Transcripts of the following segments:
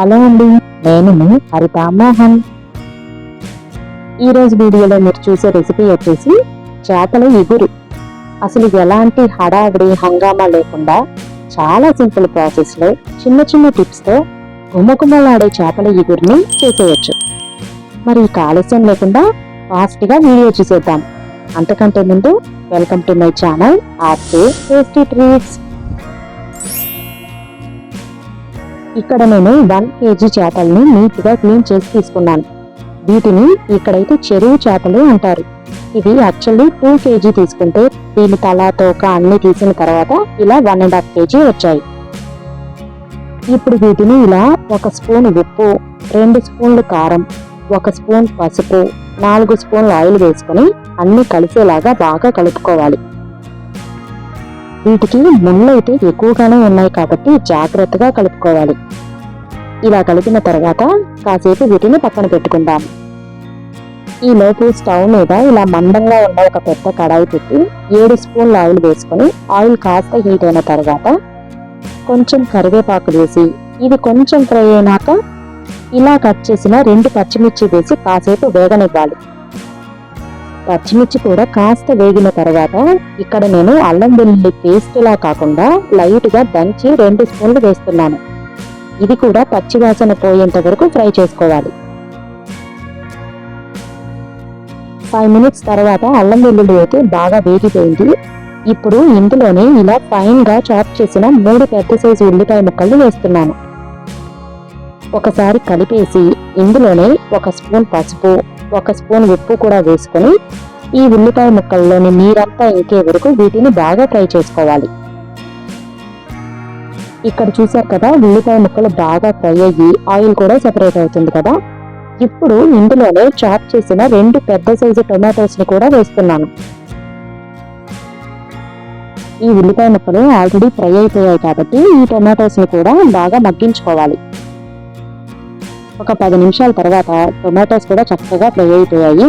Hello అండి నేను మీ హరిత మోహన్. ఈరోజు వీడియోలో మీరు చూసే రెసిపీ వచ్చేసి చేపల ఇగురు అసలు ఎలాంటి హడావిడి హంగామా లేకుండా చాలా సింపుల్ ప్రాసెస్లో చిన్న చిన్న టిప్స్తో గుమ్మగుమ్మలాడే చేపల ఇగురిని చేసేయచ్చు. మరి ఇక ఆలస్యం లేకుండా ఫాస్ట్గా వీడియో చూసేద్దాం. అంతకంటే ముందు welcome to my channel RK tasty treats. ఇక్కడ నేను వన్ కేజీ చేపల్ని నీట్గా క్లీన్ చేసి తీసుకున్నాను. వీటిని ఇక్కడైతే చెరువు చేపలు అంటారు. ఇవి యాక్చువల్లీ టూ కేజీ తీసుకుంటే దీని తల తోక అన్ని తీసిన తర్వాత ఇలా వన్ అండ్ హాఫ్ కేజీ వచ్చాయి. ఇప్పుడు వీటిని ఇలా ఒక స్పూన్ ఉప్పు రెండు స్పూన్లు కారం ఒక స్పూన్ పసుపు నాలుగు స్పూన్లు ఆయిల్ వేసుకొని అన్ని కలిసేలాగా బాగా కలుపుకోవాలి. వీటికి ముళ్ళైతే ఎక్కువగానే ఉన్నాయి కాబట్టి జాగ్రత్తగా కలుపుకోవాలి. ఇలా కలిపిన తర్వాత కాసేపు వీటిని పక్కన పెట్టుకుందాం. ఈ స్టవ్ మీద ఇలా మందంగా ఉన్న ఒక పెద్ద కడాయి పెట్టి ఏడు స్పూన్ల ఆయిల్ వేసుకొని ఆయిల్ కాస్త హీట్ అయిన తర్వాత కొంచెం కరివేపాకు వేసి ఇది కొంచెం ఫ్రై అయినాక ఇలా కట్ చేసిన రెండు పచ్చిమిర్చి వేసి కాసేపు వేగనివ్వాలి. పచ్చిమిర్చి కూడా కాస్త వేగిన తర్వాత ఇక్కడ నేను అల్లం వెల్లుల్లి పేస్ట్ లా కాకుండా లైట్గా దంచి రెండు స్పూన్లు వేస్తున్నాను. ఇది కూడా పచ్చి వాసన పోయేంత వరకు ఫ్రై చేసుకోవాలి. ఫైవ్ మినిట్స్ తర్వాత అల్లం వెల్లుల్లి అయితే బాగా వేగిపోయింది. ఇప్పుడు ఇందులోనే ఇలా ఫైన్గా చాప్ చేసిన మూడు పెద్ద సైజు ఉల్లిపాయ ముక్కలు వేస్తున్నాను. ఒకసారి కలిపేసి ఇందులోనే ఒక స్పూన్ పసుపు ఒక స్పూన్ ఉప్పు కూడా వేసుకొని ఈ ఉల్లిపాయ ముక్కల్లోని నీరంతా ఇంకే వరకు వీటిని బాగా ఫ్రై చేసుకోవాలి. ఇక్కడ చూసారు కదా ఉల్లిపాయ ముక్కలు బాగా ఫ్రై అయ్యి ఆయిల్ కూడా సెపరేట్ అవుతుంది కదా. ఇప్పుడు ఇందులోనే చాప్ చేసిన రెండు పెద్ద సైజు టొమాటోస్ని కూడా వేస్తున్నాను. ఈ ఉల్లిపాయ ముక్కలు ఆల్రెడీ ఫ్రై అయిపోయాయి కాబట్టి ఈ టొమాటోస్ని కూడా బాగా మగ్గించుకోవాలి. ఒక పది నిమిషాల తర్వాత టొమాటోస్ కూడా చక్కగా ఫ్రై అయిపోయాయి.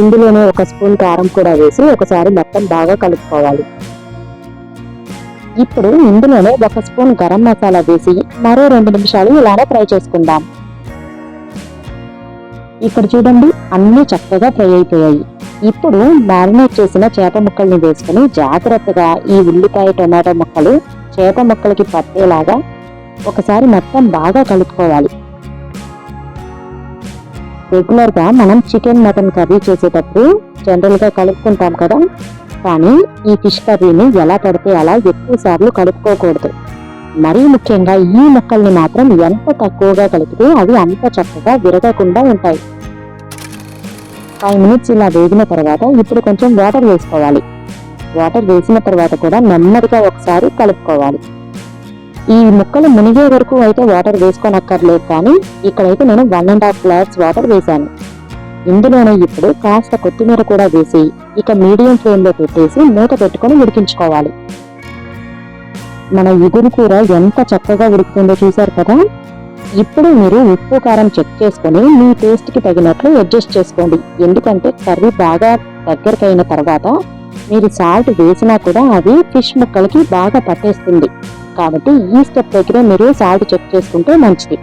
ఇందులోనే ఒక స్పూన్ కారం కూడా వేసి ఒకసారి మొత్తం బాగా కలుపుకోవాలి. ఇప్పుడు ఇందులోనే ఒక స్పూన్ గరం మసాలా వేసి మరో రెండు నిమిషాలు ఇలానే ఫ్రై చేసుకుందాం. ఇక్కడ చూడండి అన్నీ చక్కగా ఫ్రై అయిపోయాయి. ఇప్పుడు మ్యారినేట్ చేసిన చేప ముక్కల్ని వేసుకుని జాగ్రత్తగా ఈ ఉల్లిపాయ టొమాటో ముక్కలు చేప ముక్కలకి పట్టేలాగా ఒకసారి మొత్తం బాగా కలుపుకోవాలి. రెగ్యులర్గా మనం చికెన్ మటన్ కర్రీ చేసేటప్పుడు జనరల్గా కలుపుకుంటాం కదా. కానీ ఈ ఫిష్ కర్రీని ఎలా పడితే అలా ఎక్కువ సార్లు కలుపుకోకూడదు. మరీ ముఖ్యంగా ఈ ముక్కల్ని మాత్రం ఎంత తక్కువగా కలిపితే అవి అంత చక్కగా విరగకుండా ఉంటాయి. ఫైవ్ మినిట్స్ ఇలా వేగిన తర్వాత ఇప్పుడు కొంచెం వాటర్ వేసుకోవాలి. వాటర్ వేసిన తర్వాత కూడా నెమ్మదిగా ఒకసారి కలుపుకోవాలి. ఈ ముక్కలు మునిగే వరకు అయితే వాటర్ వేసుకోనక్కర్లేదు కానీ ఇక్కడైతే నేను one and half glass water వేశాను. ఇందులోనే ఇప్పుడు కాస్త కొత్తిమీర కూడా వేసి ఇక మీడియం ఫ్లేమ్లో పెట్టేసి మూత పెట్టుకొని ఉడికించుకోవాలి. మన ఇగురు కూర ఎంత చక్కగా ఉడుకుతుందో చూశారు కదా? ఇప్పుడు మీరు ఉప్పు కారం చెక్ చేసుకొని మీ టేస్ట్కి తగినట్లు అడ్జస్ట్ చేసుకోండి. ఎందుకంటే కర్రీ బాగా దగ్గరకైన తర్వాత మీరు సాల్ట్ వేసినా కూడా అది ఫిష్ ముక్కలకి బాగా పట్టేస్తుంది. కాబట్టి ఈ స్టెప్ దగ్గర మీరు సాల్ట్ చెక్ చేసుకుంటే మంచిది.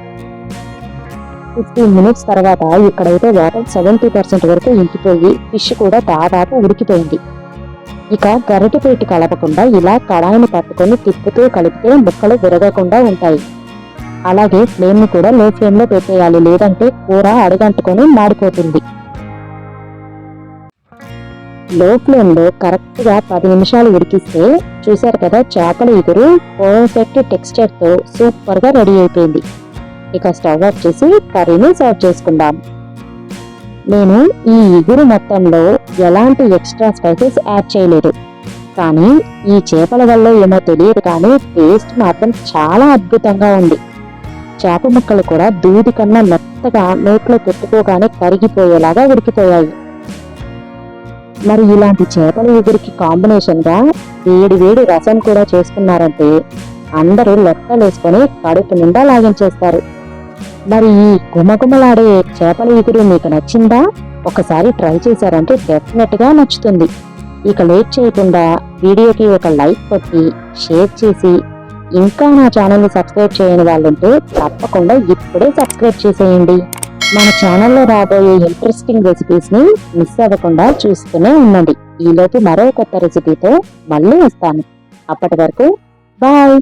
ఫిఫ్టీన్ మినిట్స్ తర్వాత ఇక్కడైతే వాటర్ సెవెంటీ పర్సెంట్ వరకు ఇంకిపోయి ఫిష్ కూడా దాదాపు ఉడికిపోయింది. ఇక గరిటె కలపకుండా ఇలా కడాయిని పట్టుకొని తిప్పుతూ కలిపితే ముక్కలు విరగకుండా ఉంటాయి. అలాగే ఫ్లేమ్ని కూడా లో ఫ్లేమ్లో పెట్టేయాలి లేదంటే కూర అడుగంటుకొని మాడిపోతుంది. లో ఫ్లేమ్లో కరెక్ట్గా పది నిమిషాలు ఉడికిస్తే చూసారు కదా చేపల ఎగురు పర్ఫెక్ట్ టెక్స్చర్తో సూపర్గా రెడీ అయిపోయింది. ఇక స్టవ్ ఆఫ్ చేసి కర్రీని సర్వ్ చేసుకుందాం. నేను ఈ ఇగురు మొత్తంలో ఎలాంటి ఎక్స్ట్రా స్పైసెస్ యాడ్ చేయలేదు. కానీ ఈ చేపల వల్ల ఏమో తెలియదు కానీ టేస్ట్ మాత్రం చాలా అద్భుతంగా ఉంది. చేప ముక్కలు కూడా దూది కన్నా మెత్తగా నోట్లో పెట్టుకోగానే కరిగిపోయేలాగా ఉడికిపోయాయి. మరి ఇలాంటి చేపల ఎగురికి కాంబినేషన్గా వేడి వేడి రసం కూడా చేసుకున్నారంటే అందరూ లెక్కలేసుకొని కడుపు నిండా లాగించేస్తారు మరి ఈ గుమగుమలాడే చేపల ఎగురు మీకు నచ్చిందా? ఒకసారి ట్రై చేశారంటే డెఫినెట్గా నచ్చుతుంది. ఇక లేట్ చేయకుండా వీడియోకి ఒక లైక్ కొట్టి షేర్ చేసి ఇంకా నా ఛానల్ని సబ్స్క్రైబ్ చేయని వాళ్ళుంటే తప్పకుండా ఇప్పుడే సబ్స్క్రైబ్ చేసేయండి. మన ఛానల్లో రాబోయే ఇంట్రెస్టింగ్ రెసిపీస్ని మిస్ అవ్వకుండా చూస్తూనే ఉండండి. ఈలోపు మరో కొత్త రెసిపీతో మళ్ళీ వస్తాను. అప్పటి వరకు బాయ్